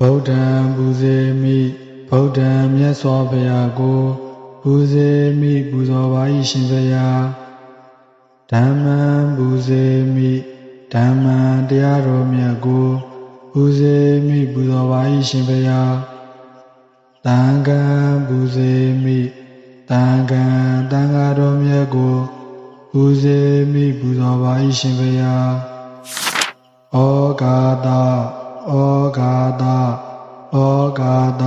ဗုဒ္ဓံပူဇေမိဗုဒ္ဓံမြတ်စွာဘုရားကိုပူဇေမိပူဇော်ပါ၏ရှင်ဘုရားဓမ္မံပူဇေမိဓမ္မံတရားတော်မြတ်ကိုပူဇေမိပူဇော်ပါ၏ရှင်ဘုရားတန်ခါပူဇေမိတန်ခါတန်ခါတော်မြတ်ကိုပူဇေမိပူဇော်ပါ၏ရှင်ဘုရားဩဃာတ ဩဃာတဩဃာတ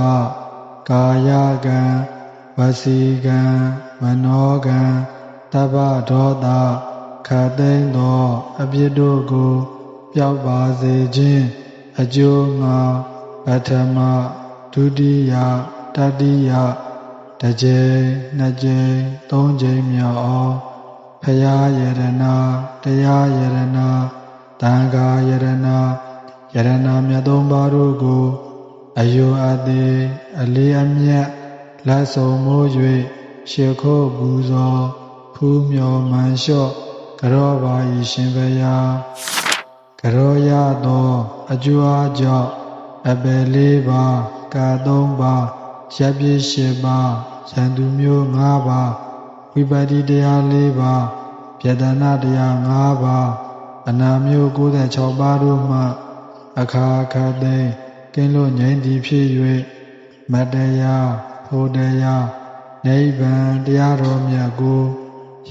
ကာယကံဝစီကံမနောကံတပ္ပဒေါသခတ်သိမ်းသောအပြစ်တို့ကိုပျောက်ပါစေခြင်းအကျိုးငါပထမဒုတိယတတိယတစ်ကြိမ်နှစ်ကြိမ်သုံးကြိမ်မြောက်အောင်ဖရာယရနာတရားယရနာတန်ခါယရနာ ယရနာမြတ်သုံးပါးတို့ကိုအယုအသေးအလေးအမြတ်လက်ဆောင်မိုး၍ရှေခိုးပူဇော်ဖူးမြော်မှန်လျှော့ကြောပါ၏ရှင်ဘုရားကြောရသောအကျိုးအကြောင့်အပယ်လေးပါးကာသုံးပါးရပ်ပြည့်ရှစ်ပါးဇန်သူမျိုး၅ပါးဝိပတ္တိတရား၄ပါးပြဒနာတရား၅ပါးအနာမျိုး96ပါးတို့မှ အခါခါသိမ်းကင်းလို့ငြိမ်းသည်ဖြစ်၍မတ္တရားဖို့တရားနိဗ္ဗာန်တရားတော်မြတ်ကို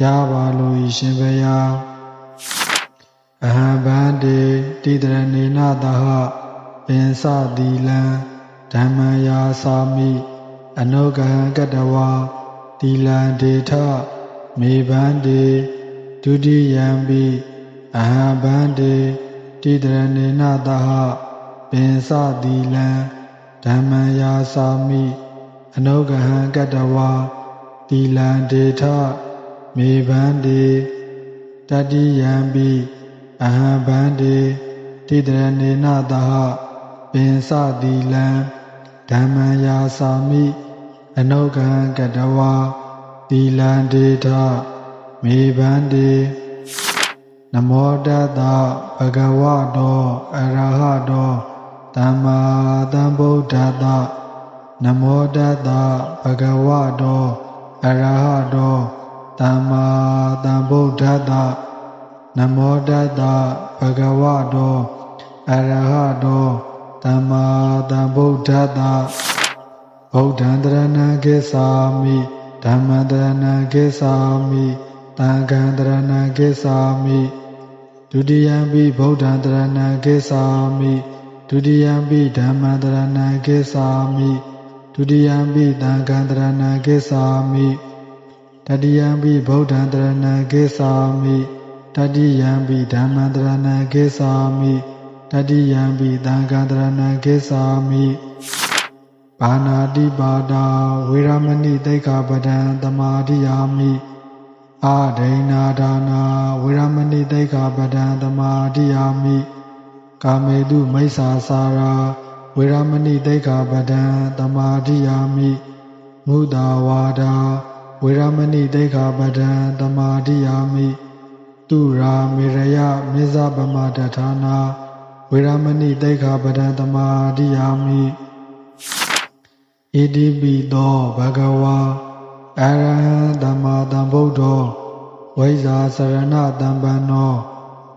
ရပါလို၏ရှင်ဘုရားအဟံဗန္တိတိတရဏေနသဟပင်စသီလံဓမ္မယာစာမိအနုဂဟံကတဝါသီလံဒေထမေဗန္တိဒုတိယံပိအဟံဗန္တိ တိတရဏေနသဟပင်စသီလံဓမ္မယာစာမိအနုဂဟံကတဝါသီလံဒေထမေဗန္တိတတိယံပိအဟံဗန္တိတိတရဏေနသဟပင်စသီလံဓမ္မယာစာမိအနုဂဟံကတဝါသီလံဒေထမေဗန္တိ နမောတတဘဂဝတောအရဟတောသမ္မာသမ္ဗုဒ္ဓတ္တနမောတတဘဂဝတောအရဟတောသမ္မာသမ္ဗုဒ္ဓတ္တနမောတတဘဂဝတောအရဟတောသမ္မာသမ္ဗုဒ္ဓတ္တဗုဒ္ဓံတရဏံကိသာမိဓမ္မံတရဏံကိသာမိ သံဃံတရဏံကိသာမိဒုတိယံပိဗုဒ္ဓံတရဏံကိသာမိဒုတိယံပိဓမ္မံတရဏံကိသာမိဒုတိယံပိသံဃံတရဏံကိသာမိတတိယံပိဗုဒ္ဓံတရဏံကိသာမိတတိယံပိဓမ္မံတရဏံကိသာမိတတိယံပိသံဃံတရဏံကိသာမိဘာနာတိပါဒာဝေရမဏိတိတ်္ခပဒံသမာဓိယာမိ အာဒိဏဒါနာဝေရမဏိတိတ်္ခပဒံသမာဓိယာမိကာမေတုမိစ္ဆာစာရာဝေရမဏိတိတ်္ခပဒံသမာဓိယာမိမုဒာဝါဒာဝေရမဏိတိတ်္ခပဒံသမာဓိယာမိတုရာမေရယမေဇပမတထာနာဝေရမဏိတိတ်္ခပဒံသမာဓိယာမိဣတိပိသောဘဂဝါ အရဟံသမ္မာသမ္ဗုဒ္ဓောဝိဇ္ဇာစရဏတံပန္နော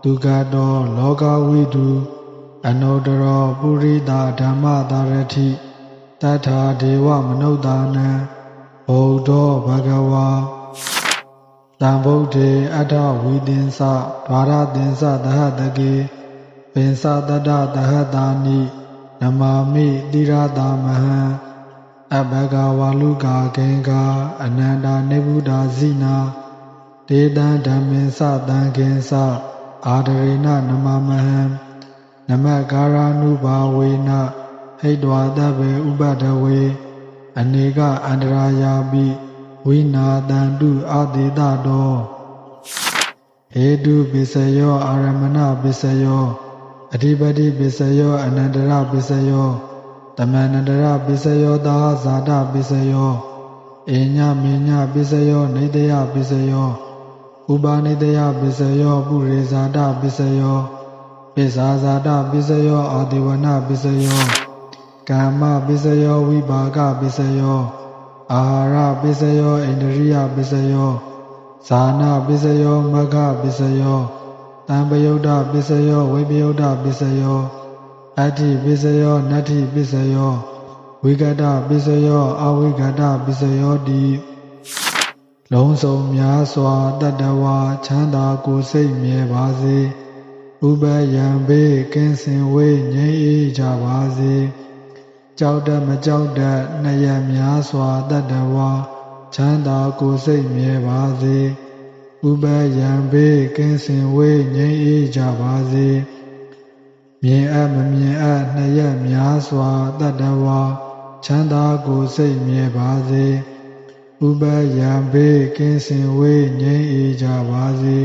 ဒုက္ခတောလောကဝိတုအနုတ္တရောပုရိသဓမ္မတာရတိတထာဒေဝမနုဿာနံဘုဒ္ဓောဘဂဝါတံဗုဒ္ဓေအတ္ထဝိသင်္စဒွါရသင်္စသဟတကေပင်စတတ္တသဟတာနိနမာမိတိရတာမဟံ အဘဂဝါလူကာကေကာအနန္တာနေဗုဒ္ဓဇိနာဒေတံဓမ္မေသတံကေသအာဒရေနနမမဟံနမကာရ ानु ဘာဝေနဟိတဝါတဗေဥပဒဝေအနေကအန္တရာယာပိဝိနာတန္တုအာတိတတောဟေတုပိစယောအာရမဏပိစယောအဓိပတိပိစယောအနန္တရပိစယောတ မန္တရပိစယောသာဇာတပိစယောအညမေညပိစယောနေတယပိစယောဥပါနေတယပိစယောပုရိဇာတပိစယောပိဇာဇာတပိစယောအာတိဝနပိစယောကာမပိစယောဝိပါကပိစယောအာဟာရပိစယောဣန္ဒရိယပိစယောဇာနာပိစယောမဂ္ဂပိစယောတံပယုတ်တပိစယောဝိပယုတ်တပိစယော အတ္တိပိစယောနတ္ထိပိစယောဝိကတပိစယောအဝိကတပိစယောတိလုံးစုံများစွာတတ္တဝါချမ်းသာကိုယ်စိတ်မြဲပါစေဥပယံဘေးကင်းစင်ဝေးငြိမ်းအေးကြပါစေကြောက်တတ်မကြောက်တတ်နှစ်ရများစွာတတ္တဝါချမ်းသာကိုယ်စိတ်မြဲပါစေဥပယံဘေးကင်းစင်ဝေးငြိမ်းအေးကြပါစေ မြင်အပ်မမြင်အပ်နှစ်ရများစွာတတ္တဝါချမ်းသာကိုယ်စိတ်မြဲပါစေဥပယံဘေးကင်းစင်ဝေးငြိမ်းအေးကြပါစေ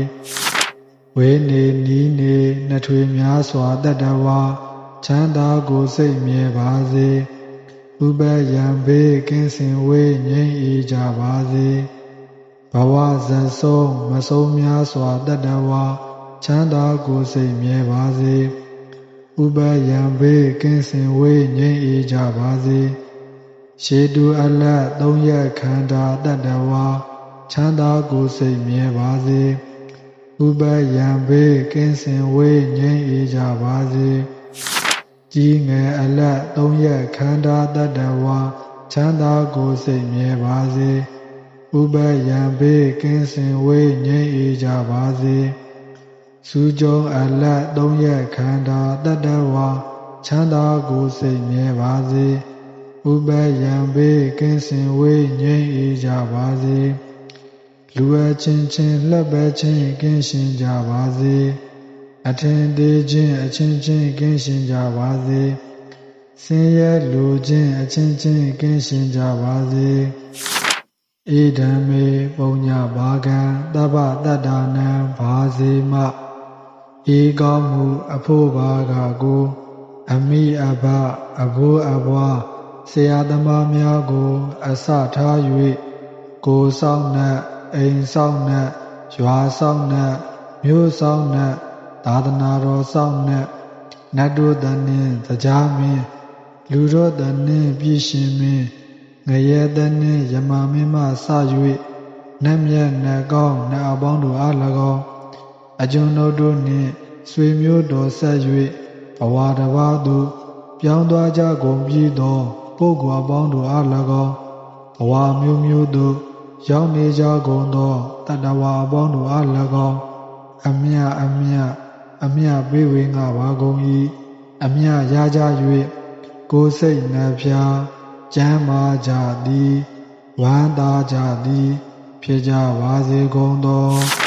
ဝေနေနီးနေနှထွေများစွာတတ္တဝါချမ်းသာကိုယ်စိတ်မြဲပါစေဥပယံဘေးကင်းစင်ဝေးငြိမ်းအေးကြပါစေဘဝဇန်ဆုံးမဆုံးများစွာတတ္တဝါချမ်းသာကိုယ်စိတ်မြဲပါစေ ဥပယံဘေးကင်းစင်ဝေးငြိမ်းအေးကြပါစေရှေတုအလတ်သုံးရက်ခန္ဓာတတ္တဝါချမ်းသာကိုယ်စိတ်မြဲပါစေဥပယံဘေးကင်းစင်ဝေးငြိမ်းအေးကြပါစေကြီးငယ်အလတ်သုံးရက်ခန္ဓာတတ္တဝါချမ်းသာကိုယ်စိတ်မြဲပါစေဥပယံဘေးကင်းစင်ဝေးငြိမ်းအေးကြပါစေ စူးကြုံအလတ်သုံးရက်ခန္ဓာတတ္တဝါချမ်းသာကိုယ်စိတ်မြဲပါစေဥပယံဘေးကင်းစင်ဝေးငြိမ်းအေးကြပါစေလူအချင်းချင်းလှပ်ပဲချင်းကင်းရှင်ကြပါစေအထင်သေးခြင်းအချင်းချင်းကင်းရှင်ကြပါစေဆင်းရဲလူချင်းအချင်းချင်းကင်းရှင်ကြပါစေဧဓမ္မေပုံညဘာကံတပ္ပတတ္တာနံဘာစေမ ဧကောမှုအဖို့ဘာကကို အမိအဘအဘိုးအဘွားဆရာသမားများကို အစထား၍ကိုဆောင်နှက်အိမ်ဆောင်နှက်ရွာဆောင်နှက်မြို့ဆောင်နှက်သာသနာတော်ဆောင်နှက်နတ်တို့တန်နှင့်တရားမင်းလူတို့တန်နှင့်ပြည်ရှင်မင်းငရဲတန်နှင့်ယမမင်းမှစ၍နတ်မြတ်နတ်ကောင်းနတ်အပေါင်းတို့အား၎င်း အကျွန်ုပ်တို့နှင့်ဆွေမျိုးတော်ဆက်၍ဘဝတစ်ပါးသို့ပြောင်းသွားကြကုန်ပြီးသောပုဂ္ဂိုလ်အပေါင်းတို့အား၎င်းဘဝမျိုးမျိုးသို့ရောက်နေကြကုန်သောတတဝါအပေါင်းတို့အား၎င်းအမြအမြအမြပေးဝေငါပါကုန်၏အမြရကြ၍ကိုယ်စိတ်နှဖျားကျမ်းမာကြသည်ဝမ်းသာကြသည် ဖြစ်ကြပါစေကုန်သော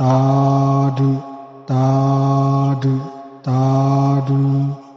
သာဓုသာဓုသာဓု